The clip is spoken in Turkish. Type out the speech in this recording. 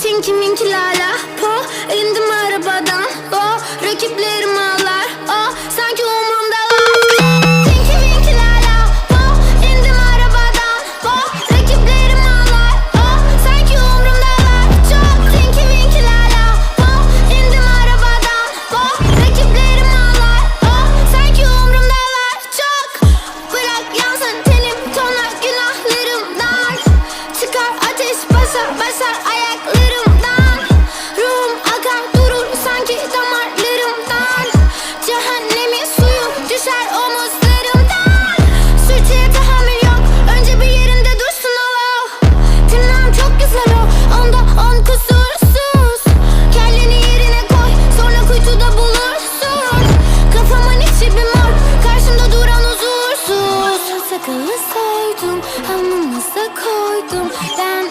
Tinky Winky Lala Po basar basar ayaklarımdan. Ruhum akar durur sanki damarlarımdan. Cehennemin suyu düşer omuzlarımdan. Sürtüye tahammül yok önce bir yerinde dursun o. Tırnağım çok güzel o onda on kusursuz. Kelleni yerine koy sonra kuytuda bulursun. Kafamın içi bir mor karşımda duran huzursuz. Sakalı soydum hamımıza koydum. Ben